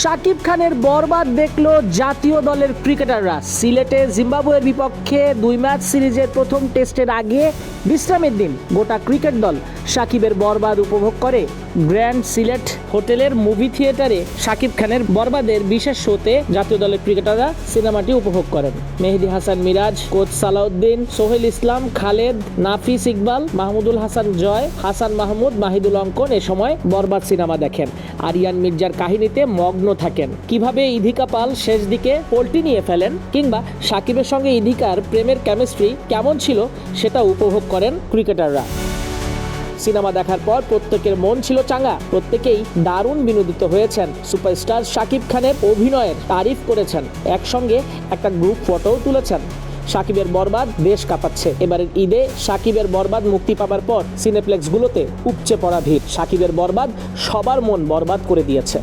শাকিব খানের বরবাদ দেখল জাতীয় দলের ক্রিকেটাররা। সিলেটে জিম্বাবুয়ের বিপক্ষে দুই ম্যাচ সিরিজের প্রথম টেস্টের আগে বিশ্রামের দিন গোটা ক্রিকেট দল সাকিবের বরবাদ উপভোগ করে গ্র্যান্ড সিলেট হোটেলের মুভি থিয়েটারে সাকিব খানের বরবাদের বিশেষ শোতে জাতীয় দলের ক্রিকেটাররা সিনেমাটি উপভোগ করেন। মেহেদি হাসান মিরাজ, কোচ সালাউদ্দিন, সোহেল ইসলাম, খালেদ, নাফিস ইকবাল, মাহমুদুল হাসান জয়, হাসান মাহমুদ, মাহিদুল অঙ্কন এ সময় বরবাদ সিনেমা দেখেন। আরিয়ান মির্জার কাহিনীতে মগ্ন থাকেন। কীভাবে ইধিকা পাল শেষ দিকে পোল্টি নিয়ে ফেলেন কিংবা সাকিবের সঙ্গে ইধিকার, প্রেমের কেমিস্ট্রি কেমন ছিল সেটা উপভোগ করেন ক্রিকেটাররা। সিনেমা দেখার পর প্রত্যেকের মন ছিল চাঙ্গা। প্রত্যেকেই দারুণ বিনোদিত হয়েছেন। সুপারস্টার শাকিব খানের অভিনয়ের তারিফ করেছেন। একসঙ্গে একটা গ্রুপ ফটোও তুলেছেন। সাকিবের বরবাদ দেশ কাঁপাচ্ছে। এবারের ঈদে সাকিবের বরবাদ মুক্তি পাবার পর সিনেপ্লেক্সগুলোতে উপচে পড়া ভিড়। সাকিবের বরবাদ সবার মন বরবাদ করে দিয়েছে।